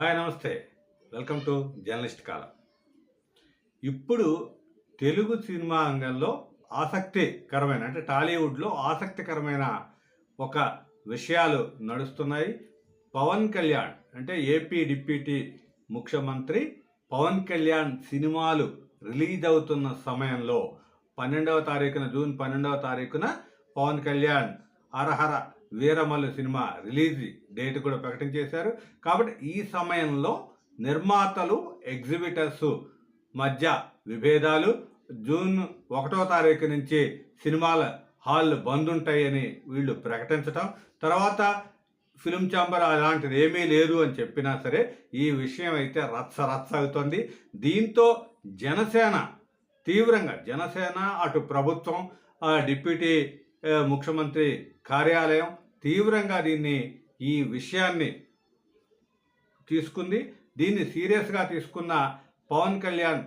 Hi నమస్తే. Welcome to journalist కాలం. ఇప్పుడు తెలుగు సినిమా రంగంలో ఆసక్తికరమైన అంటే టాలీవుడ్లో ఆసక్తికరమైన ఒక విషయాలు నడుస్తున్నాయి. పవన్ కళ్యాణ్ అంటే ఏపీ డిప్యూటీ ముఖ్యమంత్రి పవన్ కళ్యాణ్ సినిమాలు రిలీజ్ అవుతున్న సమయంలో పన్నెండవ తారీఖున జూన్ పన్నెండవ తారీఖున Pawan Kalyan Harihara Veeramallu cinema release date కూడా ప్రకటించేశారు కాబట్టి ఈ సమయంలో నిర్మాతలు ఎగ్జిబిటర్స్ మధ్య విభేదాలు జూన్ ఒకటో తారీఖు నుంచి సినిమాల హాల్ బంద్ ఉంటాయని వీళ్ళు ప్రకటించటం. తర్వాత ఫిలిం ఛాంబర్ అలాంటిది ఏమీ లేదు అని చెప్పినా సరే ఈ విషయం అయితే రచ్చ రచ్చ అవుతుంది. దీంతో జనసేన తీవ్రంగా జనసేన అటు ప్రభుత్వం డిప్యూటీ ముఖ్యమంత్రి కార్యాలయం తీవ్రంగా దీన్ని ఈ విషయాన్ని తీసుకుంది. దీన్ని సీరియస్గా తీసుకున్న పవన్ కళ్యాణ్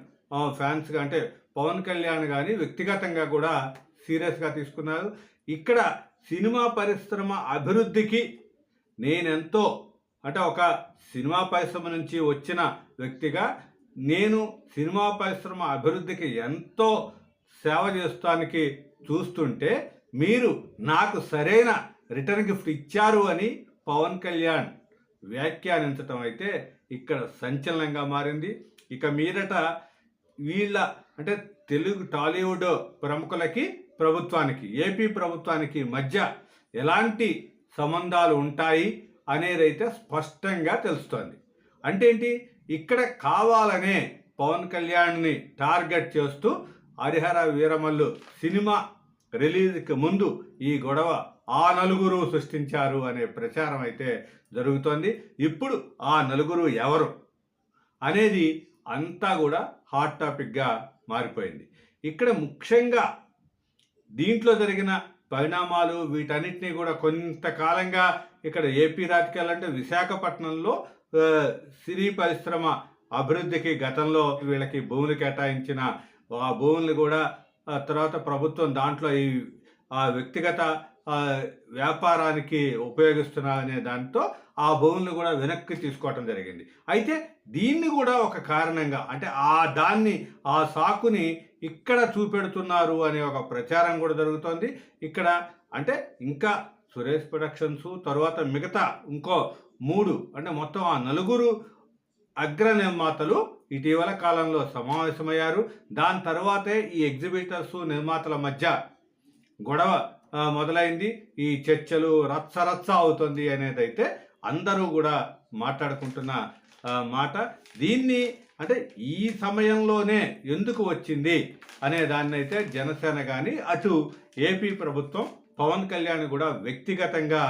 ఫ్యాన్స్గా అంటే పవన్ కళ్యాణ్ కానీ వ్యక్తిగతంగా కూడా సీరియస్గా తీసుకున్నారు. ఇక్కడ సినిమా పరిశ్రమ అభివృద్ధికి నేనెంతో అంటే ఒక సినిమా పరిశ్రమ నుంచి వచ్చిన వ్యక్తిగా నేను సినిమా పరిశ్రమ అభివృద్ధికి ఎంతో సేవ చేస్తానికి చూస్తుంటే మీరు నాకు సరైన రిటర్న్ గిఫ్ట్ ఇచ్చారు అని పవన్ కళ్యాణ్ వ్యాఖ్యానించటం అయితే ఇక్కడ సంచలనంగా మారింది. ఇక మీదట వీళ్ళ అంటే తెలుగు టాలీవుడ్ ప్రముఖులకి ప్రభుత్వానికి ఏపీ ప్రభుత్వానికి మధ్య ఎలాంటి సంబంధాలు ఉంటాయి అనేది అయితే స్పష్టంగా తెలుస్తోంది. అంటే ఏంటి? ఇక్కడ కావాలనే పవన్ కళ్యాణ్ని టార్గెట్ చేస్తూ హరిహర వీరమల్లు సినిమా రిలీజ్కి ముందు ఈ గొడవ ఆ నలుగురు సృష్టించారు అనే ప్రచారం అయితే జరుగుతోంది. ఇప్పుడు ఆ నలుగురు ఎవరు అనేది అంతా కూడా హాట్ టాపిక్గా మారిపోయింది. ఇక్కడ ముఖ్యంగా దీంట్లో జరిగిన పరిణామాలు వీటన్నిటినీ కూడా కొంతకాలంగా ఇక్కడ ఏపీ రాజకీయాలంటే విశాఖపట్నంలో సినీ పరిశ్రమ అభివృద్ధికి గతంలో వీళ్ళకి భూములు కేటాయించిన ఆ భూములు కూడా తర్వాత ప్రభుత్వం దాంట్లో ఈ ఆ వ్యక్తిగత వ్యాపారానికి ఉపయోగిస్తున్నా అనే దాంతో ఆ భూములను కూడా వెనక్కి తీసుకోవటం జరిగింది. అయితే దీన్ని కూడా ఒక కారణంగా అంటే ఆ దాన్ని ఆ సాకుని ఇక్కడ చూపెడుతున్నారు అనే ఒక ప్రచారం కూడా జరుగుతోంది. ఇక్కడ అంటే ఇంకా సురేష్ ప్రొడక్షన్స్ తర్వాత మిగతా ఇంకో మూడు అంటే మొత్తం ఆ నలుగురు అగ్ర నిర్మాతలు ఇటీవల కాలంలో సమావేశమయ్యారు. దాని తర్వాతే ఈ ఎగ్జిబిటర్స్ నిర్మాతల మధ్య గొడవ మొదలైంది. ఈ చర్చలు రచ్చ రచ్చ అవుతుంది అనేదైతే అందరూ కూడా మాట్లాడుకుంటున్న మాట. దీన్ని అంటే ఈ సమయంలోనే ఎందుకు వచ్చింది అనే దాన్ని అయితే జనసేన కానీ అటు ఏపీ ప్రభుత్వం పవన్ కళ్యాణ్ కూడా వ్యక్తిగతంగా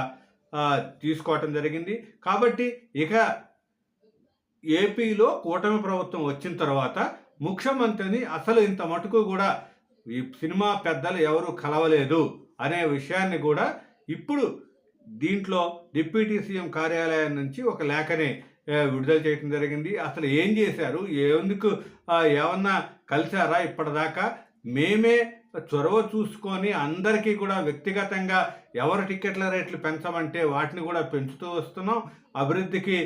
తీసుకోవటం జరిగింది. కాబట్టి ఇక ఏపీలో కూటమి ప్రభుత్వం వచ్చిన తర్వాత ముఖ్యమంత్రిని అసలు ఇంత మటుకు కూడా ఈ సినిమా పెద్దలు ఎవరు కలవలేదు. అనే విషయాన్ని కూడా ఇప్పుడు దీంట్లో డిప్యూటీ సీఎం కార్యాలయం నుంచి ఒక లేఖనే విడుదల చేయడం జరిగింది. అసలు ఏం చేశారు? ఎందుకు ఏమన్నా కలిశారా ఇప్పటిదాకా? మేమే చొరవ చూసుకొని అందరికీ కూడా వ్యక్తిగతంగా ఎవరు టికెట్ల రేట్లు పెంచమంటే వాటిని కూడా పెంచుతూ వస్తున్నాం. అభివృద్ధికి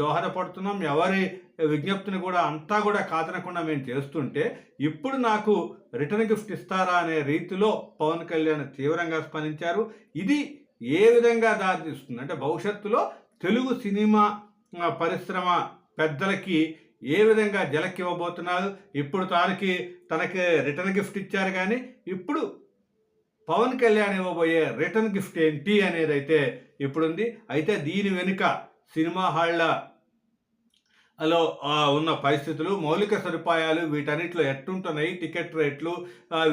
దోహదపడుతున్నాం. ఎవరి విజ్ఞప్తిని కూడా అంతా కూడా కాదనకుండా మేము చేస్తుంటే ఇప్పుడు నాకు రిటర్న్ గిఫ్ట్ ఇస్తారా అనే రీతిలో పవన్ కళ్యాణ్ తీవ్రంగా స్పందించారు. ఇది ఏ విధంగా దారితీస్తుంది? అంటే భవిష్యత్తులో తెలుగు సినిమా పరిశ్రమ పెద్దలకి ఏ విధంగా జలకి ఇవ్వబోతున్నారు? ఇప్పుడు తనకి తనకి రిటర్న్ గిఫ్ట్ ఇచ్చారు కానీ ఇప్పుడు పవన్ కళ్యాణ్ ఇవ్వబోయే రిటర్న్ గిఫ్ట్ ఏంటి అనేది అయితే ఇప్పుడుంది. అయితే దీని వెనుక సినిమా హాళ్ళ లో ఉన్న పరిస్థితులు మౌలిక సదుపాయాలు వీటన్నిటిలో ఎట్టుంటున్నాయి? టికెట్ రేట్లు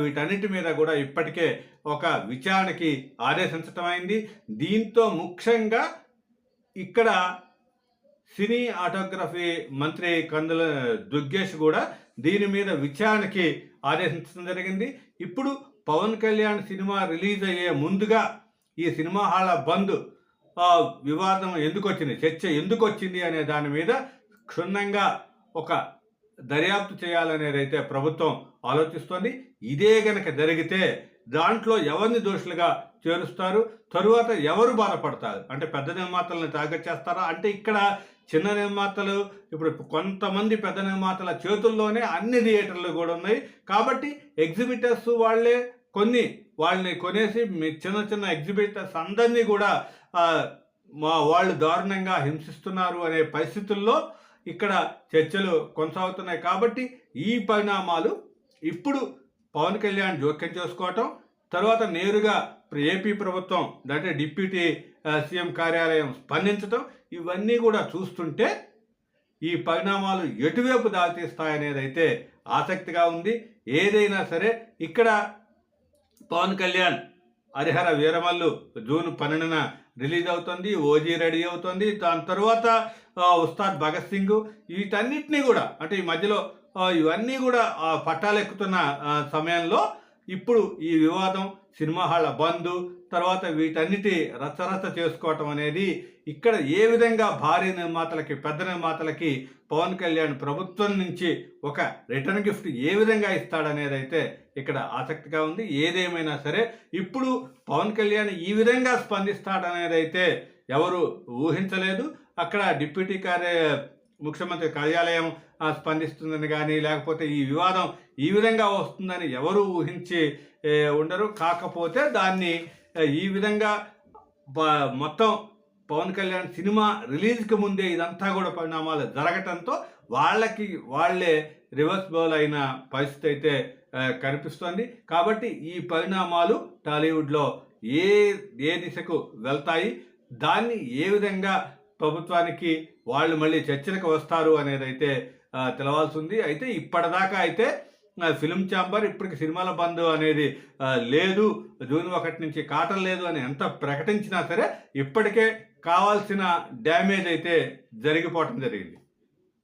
వీటన్నిటి మీద కూడా ఇప్పటికే ఒక విచారణకి ఆదేశించటం అయింది. దీంతో ముఖ్యంగా ఇక్కడ సినీ ఆటోగ్రఫీ మంత్రి కందుల దుర్గేష్ కూడా దీని మీద విచారణకి ఆదేశించడం జరిగింది. ఇప్పుడు పవన్ కళ్యాణ్ సినిమా రిలీజ్ అయ్యే ముందుగా ఈ సినిమా హాల బంద్ వివాదం ఎందుకు వచ్చింది చర్చ ఎందుకు వచ్చింది అనే దాని మీద క్షుణ్ణంగా ఒక దర్యాప్తు చేయాలనేదైతే ప్రభుత్వం ఆలోచిస్తోంది ఇదే గనక జరిగితే దాంట్లో ఎవరిని దోషులుగా చేరుస్తారు తరువాత ఎవరు బాధపడతారు? అంటే పెద్ద నిర్మాతలను టార్గెట్ చేస్తారా? అంటే ఇక్కడ చిన్న నిర్మాతలు ఇప్పుడు కొంతమంది పెద్ద నిర్మాతల చేతుల్లోనే అన్ని థియేటర్లు కూడా ఉన్నాయి. కాబట్టి ఎగ్జిబిటర్స్ వాళ్ళే కొన్ని వాళ్ళని కొనేసి మీ చిన్న చిన్న ఎగ్జిబిటర్స్ అందరినీ కూడా మా వాళ్ళు దారుణంగా హింసిస్తున్నారు అనే పరిస్థితుల్లో ఇక్కడ చర్చలు కొనసాగుతున్నాయి కాబట్టి ఈ పరిణామాలు ఇప్పుడు పవన్ కళ్యాణ్ జోక్యం చేసుకోవటం తర్వాత నేరుగా ఏపీ ప్రభుత్వం అంటే డిప్యూటీ సీఎం కార్యాలయం స్పందించటం ఇవన్నీ కూడా చూస్తుంటే ఈ పరిణామాలు ఎటువైపు దారితీస్తాయనేది అయితే ఆసక్తిగా ఉంది. ఏదైనా సరే ఇక్కడ పవన్ కళ్యాణ్ హరిహర వీరమల్లు జూన్ పన్నెండున రిలీజ్ అవుతుంది ఓజీ రెడీ అవుతుంది. దాని తర్వాత ఉస్తాద్ భగత్ సింగ్ వీటన్నిటినీ కూడా అంటే ఈ మధ్యలో ఇవన్నీ కూడా పట్టాలెక్కుతున్న సమయంలో ఇప్పుడు ఈ వివాదం సినిమా హాళ్ళ బంద్ తర్వాత వీటన్నిటి రచరచ చేసుకోవటం అనేది ఇక్కడ ఏ విధంగా భారీ నిర్మాతలకి పెద్ద నిర్మాతలకి పవన్ కళ్యాణ్ ప్రభుత్వం నుంచి ఒక రిటర్న్ గిఫ్ట్ ఏ విధంగా ఇస్తాడనేది అయితే ఇక్కడ ఆసక్తిగా ఉంది. ఏదేమైనా సరే ఇప్పుడు పవన్ కళ్యాణ్ ఈ విధంగా స్పందిస్తాడనేదైతే ఎవరు ఊహించలేదు. అక్కడ డిప్యూటీ కార్య ముఖ్యమంత్రి కార్యాలయం స్పందిస్తుందని కానీ లేకపోతే ఈ వివాదం ఈ విధంగా వస్తుందని ఎవరు ఊహించి ఉండరు. కాకపోతే దాన్ని ఈ విధంగా మొత్తం పవన్ కళ్యాణ్ సినిమా రిలీజ్కి ముందే ఇదంతా కూడా పరిణామాలు జరగటంతో వాళ్ళకి వాళ్ళే రివర్స్ బౌల్ అయిన పరిస్థితి అయితే కనిపిస్తోంది. కాబట్టి ఈ పరిణామాలు టాలీవుడ్లో ఏ ఏ దిశకు వెళ్తాయి దాన్ని ఏ విధంగా ప్రభుత్వానికి వాళ్ళు మళ్ళీ చర్చలకు వస్తారు అనేది అయితే తెలవాల్సి ఉంది. అయితే ఇప్పటిదాకా అయితే ఫిలిం ఫిల్మ్ ఛాంబర్ ఇప్పటికి సినిమాల బంద్ అనేది లేదు. జూన్ ఒకటి నుంచి కాటం లేదు అని ఎంత ప్రకటించినా సరే ఇప్పటికే కావాల్సిన డ్యామేజ్ అయితే జరిగిపోవటం జరిగింది.